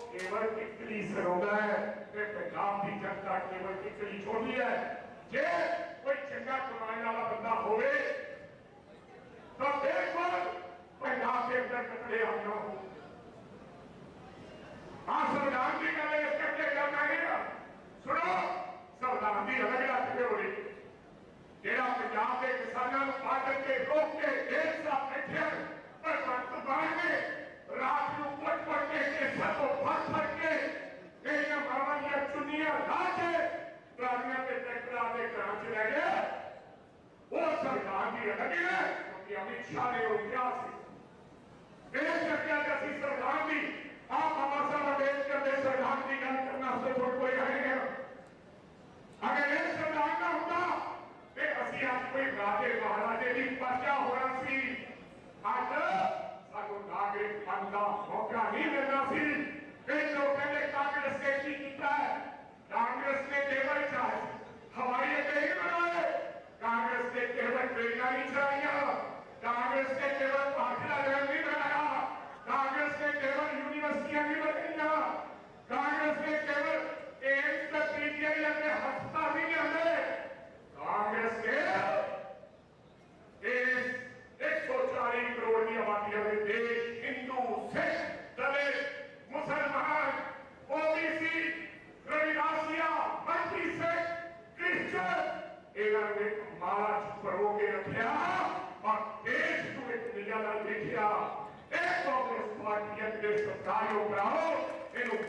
Cable کی کلی سے رونا ہے کہ پیغام بھی جنتا کیبل کی کلی چھوڑی ہے۔ کہ کوئی چنگا کمائن والا بندہ ہوئے، تو ایک بار پیغام کے اندر کتنے ہم نہ ہوں۔ آپ سمجھان بھی کرے اس کتنے کرنا ہے سرکار کی لگی ہے کہ امت شاہ نے وہ کیا سی دیش کا کیا کسی سرکار دی آپ ہمارے ساتھ دیش سرکار کی گل کرنا سے چھوڑ کوئی ہے نہیں اگر یہ سرکار نہ ہوتا تے اسی آج کوئی راجے مہاراجے دی پرچا ہونا سی آج سانو ناگرک بن موقع ہی ملنا سی کئی لوگوں نے کانگریس نے کی کیتا ہے کانگریس نے لیبر چاہے ہماری یہ بنائے کےرل ٹرینا بھی چڑھائی کاگریس نے کہہ رہا پاٹرا دن بھی بنایا کاگریس نے کہہ رہا یونیورسٹیاں بھی بنائی ہاتھ پرو کے رکھیا اور دیش کو دیکھیا ایک کانگریس پارٹی اندر انہوں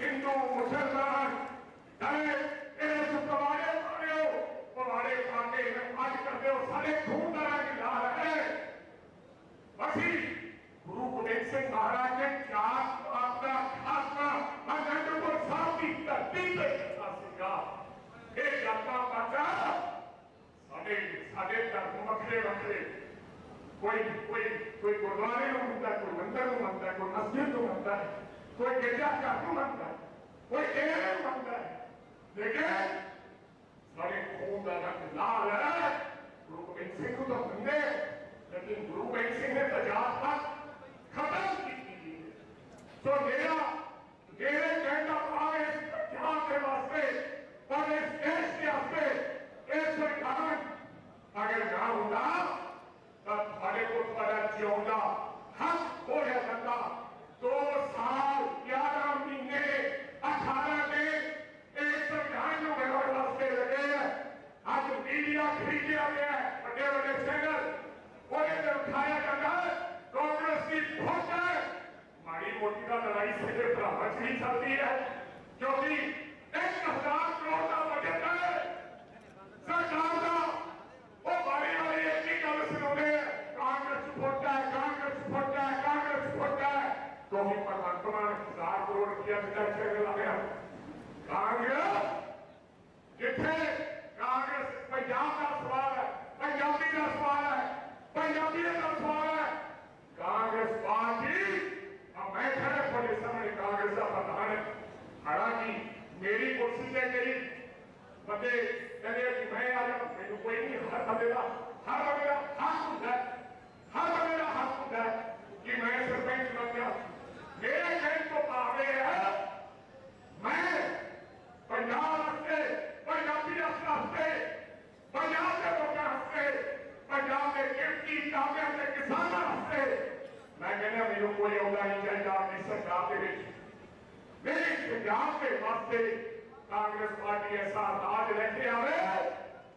ہندو، مسلمان دائے اے ہو۔ کھانے میں آج کر دے ہو سارے کی بسی مسئلے مسئلے کوئی کوئی کوئی گردوارے کو مانتا ہے کوئی مندر کو مانتا ہے کوئی مسجد کو مانتا ہے کوئی گرجا کا کو مانتا ہے کوئی ایرے کو مانتا ہے لیکن سارے خون کا رنگ لال ہے گرو گوبند سنگھ تو سمجھے لیکن گرو گوبند سنگھ نے تجاوز پر ختم کی تو میرا میرے کہنے کا پاس کیا کے واسطے کھایا جاتا ہے کانگریس کی بھوک ہے ہماری موٹی کا لڑائی سے جو پرامچ ہی چلتی ہے کیونکہ ایک ہزار کروڑ کا بجٹ ہے سرکار کا وہ بڑی بڑی ایک ہی کم سے ہوگی کانگریس بھوکتا ہے کانگریس بھوکتا ہے کانگریس بھوکتا ہے تو ہی پرمانتوں نے ہزار کروڑ کیا بجٹ چلے لگیا کانگریس دی میری کرسی سے گئی بندے، کہنے کہ میں آ میں نے کوئی نہیں، ہر میرا ہر میرا ہاتھ خود ہے، ہر میرا ہاتھ خود ہے کہ میں سرپنچ بن گیا میرے شہر کو پاوے ہے، میں پنجاب ہنستے پنجابی رسل ہنستے پنجاب کے لوگ ہنستے پنجاب کے کرتی کامیہ کے کسان ہنستے میں کہنا میرے کوئی عہدہ نہیں چاہیے اپنی سرکار کے میرے اتحاد کے واسطے کانگریس پارٹی ایسا آج رہتے آوے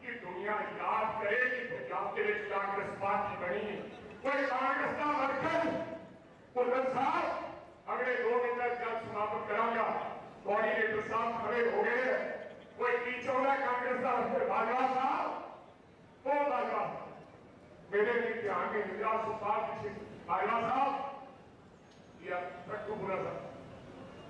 کہ دنیا یاد کرے کہ اتحاد کے لیے کانگریس پارٹی بنی کوئی کانگریس کا مرکل قدر صاحب، اگلے دو میٹر جب سمابت کران گا باڑی ریٹر صاحب کھڑے ہو گئے کوئی پیچھے ہو رہا ہے کانگریس کا؟ پھر بھاگا صاحب کو بھاگا میرے بھی کہ آنگے نجاز سپاہ کسی بھاگا صاحب یا تک تو بھولا صاحب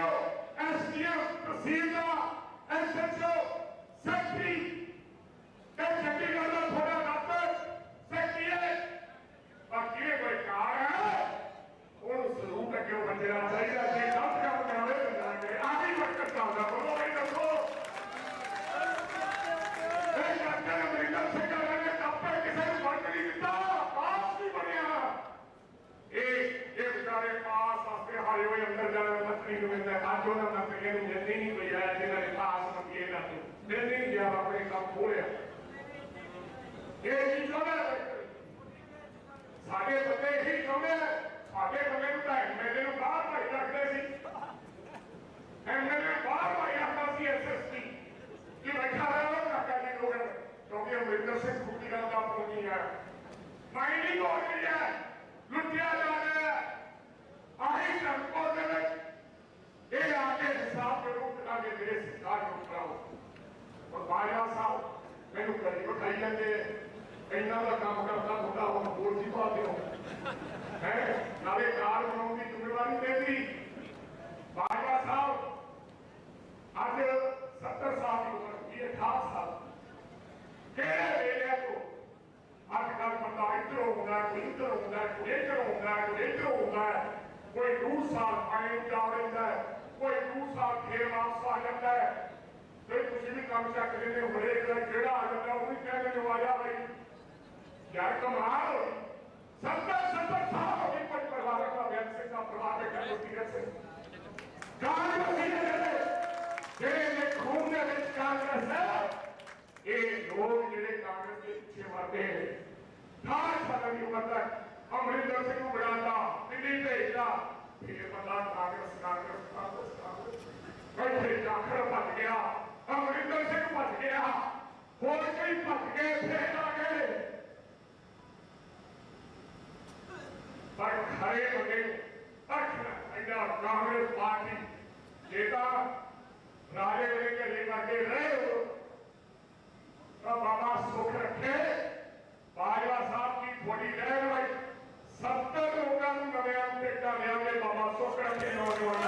ਪੀਡੀਓ ਐਸਡੀਐਮ ਤਹਿਸੀਲਦਾਰ ਐਸਐਚਓ ਸੈਕਟਰੀ। ਤੇ ਚੰਡੀਗੜ੍ਹ ਦਾ ਥੋੜਾ ਦਫ਼ਤਰ ਸੈਕਟਰੀ ਬਾਕੀ ਇਹ ਕੋਈ ਕਾਰ ਹੈ, ਉਹਨੂੰ ਸਲੂਕ ਅੱਗੇ ਉਹ ਬੰਦਿਆ ਚਾਹੀਦਾ ਜੇ ਗਲਤ ਕੰਮ ਕਰਾਵੇ ਬੰਦਾ ਕਰੇ ਆਹੀ ਵਕਤ ਚੱਲਦਾ ਬੋਲੋ ਸਾਡੇ ਬੰਦੇ ਇਹੀ ਚਾਹੁੰਦੇ ਆ, ਸਾਡੇ ਬੰਦੇ ਨੂੰ ਤਾਂ ਐਮਐਲਏ ਨੂੰ ਬਾਹਰ ਭਾਈ ਰੱਖਦੇ ਸੀ। ਐਮਐਲਏ ਬਾਹਰ ਭਾਈ ਰੱਖਦਾ ਸੀ ਐਸਐਸਪੀ ਕਿ ਬੈਠਾ ਹੈ ਉਹ ਕਾਕਾ ਜੀ ਲੋਕ ਕਿਉਂਕਿ ਅਮਰਿੰਦਰ ਸਿੰਘ ਖੁੱਡੀ ਗੱਲ ਦਾ ਪੋਣੀ ਹੈ ਮਾਈਨਿੰਗ ਹੋ ਰਹੀ ਹੈ ਲੁੱਟਿਆ ਜਾ ਰਿਹਾ ਹੈ। ਆਹੀ ਟਰੰਪੋ ਦੇ ਵਿੱਚ ਇਹ ਆ ਕੇ ਹਿਸਾਬ ਦੇ ਰੂਪ ਮੇਰੇ ਸਰਕਾਰ ਨੂੰ ਕਰਾਓ ਔਰ ਬਾਜਵਾ ਸਾਹਿਬ ਮੈਨੂੰ ਕਰੀ ਬਿਠਾਈ ਜਾਂਦੇ ਇਹਨਾਂ ਦਾ ਕੰਮ ਕਰਦਾ ਹੁੰਦਾ ਹੁਣ ਹੋਰ ਜੀ ਪਾਦੇ ਹੋ ਹੈ ਨਾਲੇ ਕਾਰ ਬਣਾਉਣ ਦੀ ਜ਼ਿੰਮੇਵਾਰੀ ਤੇਰੀ ਬਾਜਵਾ ਸਾਹਿਬ ਅੱਜ 70 ਸਾਲ ਦੀ ਉਮਰ ਦੀ 68 ਸਾਲ ਕਿਹੜੇ ਵੇਲੇ ਤੋਂ ਅੱਜ ਕੱਲ ਬੰਦਾ ਇੱਧਰ ਹੁੰਦਾ ਕੋਈ ਇੱਧਰ ਹੁੰਦਾ ਕੋਈ ਇੱਧਰ ਹੁੰਦਾ ਕੋਈ ਇੱਧਰ ਹੁੰਦਾ ਕੋਈ ਦੂਰ ਸਾਲ ਪਾਣੀ ਜਾ ਰਹਿੰਦਾ ਕੋਈ ਦੂਰ ਸਾਲ ਫੇਰ ਵਾਪਸ ਆ ਜਾਂਦਾ ਹੈ ਤੇ ਤੁਸੀਂ ਵੀ ਕੰਮ ਚੱਕ ਲੈਂਦੇ ਹੋ ਹਰੇਕ ਦਾ ਕਿਹੜਾ ਆ ਜਾਂਦਾ ਉਹ ਵੀ ਕਹਿੰਦੇ ਨੇ ਆ ਜਾ ਬਈ یار کمال ستر ستر سال ہو گئی کوئی پرواہ کا بیان سے کا پرواہ کے کرو سے۔ کان جو سینے دے جڑے نے خون دے وچ کانگریس ہے اے لوگ جڑے کانگریس دے پیچھے مردے ہیں۔ ٹھاٹ سال دی عمر تک امرندر سنگھ کو بڑھاتا دلی بھیجتا پھر بندہ کانگریس کانگریس کانگریس کانگریس۔ بیٹھے جاخر بن گیا۔ امرندر سنگھ بن گیا۔ اور کئی بن گئے تھے پر کھڑے ہونے اچھا کانگریس پارٹی جیتا راجے لے کے لے کر کے رہے ہو۔ تو بابا سکھ رکھے باجوا صاحب کی تھوڑی رہ گئی ستر لوگوں کو بیان تے بیان بابا سکھ رکھے، نوجوان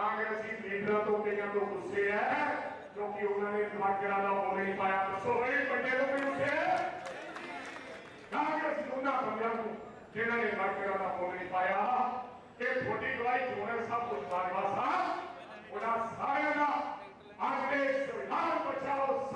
آیا لیڈروں تو تو ہیں۔ ਨਹੀਂ ਗੁੱਸੇ ਕਾਂਗਰਸੀ ਲੀਡਰਾਂ ਤੋਂ ਕਈਆਂ ਤੋਂ ਗੁੱਸੇ ਹੈ ਕਿਉਂਕਿ ਉਹਨਾਂ ਨੇ ਮਾਜਰਾ ਦਾ ਉਹ ਨਹੀਂ ਪਾਇਆ ਦੱਸੋ ਬਈ ਵੱਡੇ ਲੋਕ ਵੀ ਗੁੱਸੇ ਹੈ ਕਾਂਗਰਸ ਉਹਨਾਂ ਬੰਦਿਆਂ ਨੂੰ ਜਿਨ੍ਹਾਂ ਨੇ ਮਾਜਰਾ ਦਾ ਉਹ ਨਹੀਂ ਪਾਇਆ ਇਹ ਤੁਹਾਡੀ ਗਵਾਹੀ ਚੋਣ ਸਭ ਕੁਝ ਬਾਜਵਾ ਸਾਹਿਬ ਉਹਨਾਂ ਸਾਰਿਆਂ ਦਾ ਅੱਜ ਦੇ ਸੰਵਿਧਾਨ ਬਚਾਓ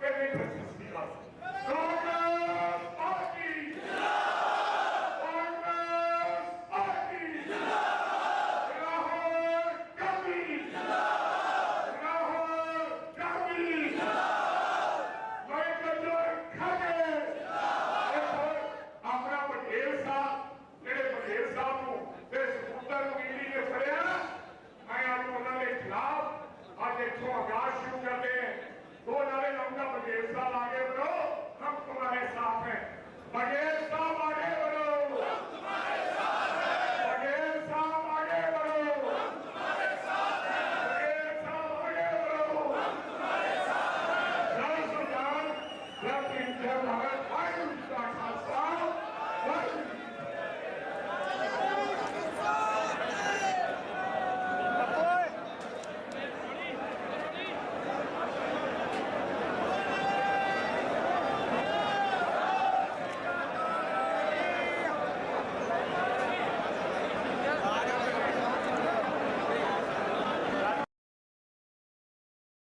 Quem tem